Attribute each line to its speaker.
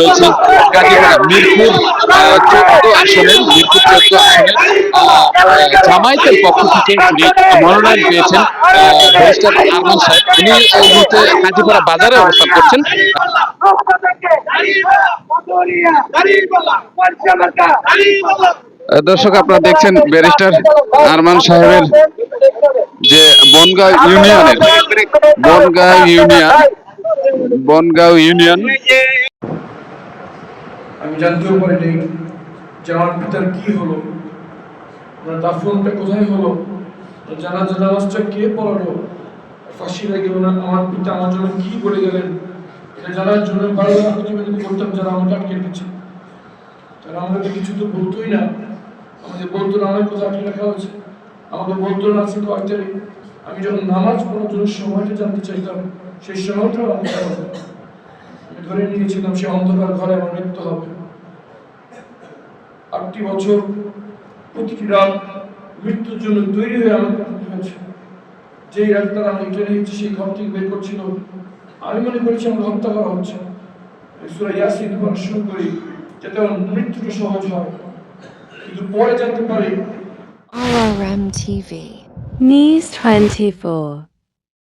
Speaker 1: দর্শক মিরপুর জামায়াতের পক্ষ থেকে উনি মনোনয়ন পেয়েছেন ব্যারিস্টার সাহেব, উনি এই মুহূর্তে কাজীপাড়া বাজারে অবস্থান করছেন। দর্শক, আপনারা দেখছেন ব্যারিস্টার আরমান সাহেবের বনগাঁও ইউনিয়নের বনগাঁও ইউনিয়ন বনগাঁও ইউনিয়ন
Speaker 2: আমি জানতেও পারিনি যে আমার পিতার কি হলো দাফনটা কোথায় হলো জানা জানাজটা কে পড়ালো ফাঁসি লাগে ওনার আমার পিতা আমার জন্য কি বলে গেলেন? এটা জানার জন্য বারবার আকুতি বিনতি করতাম যারা আমাকে আটকে রেখেছে। তারা আমাকে কিছু তো বলতোই না। আমাদের বলতো না আমার কোথায় আটকে রাখা হয়েছে। আমাদের বলতো না আছে কয় তারিখ আমি যখন নামাজ পড়ার জন্য সময়টা জানতে চাইতাম, সেই সময়টাও আমি ধরে নিয়েছিলাম, সে অন্ধকার ঘরে আমার মৃত্যু হবে। আটটি বছর, প্রতিটি রাত মৃত্যুর জন্য তৈরি হয়ে আমাকে হয়েছে। যেই রাত তারা আমি ট্রেনে গেছি সেই ঘর থেকে বের করছিল। আমি মনে করেছি, আমাকে হত্যা করা হচ্ছে। সুরা ইয়াসিন পড়া শুরু করি, যাতে আমার মৃত্যুটা সহজ হয়। কিন্তু পরে জানতে পারি
Speaker 3: RRM TV.
Speaker 4: News 24.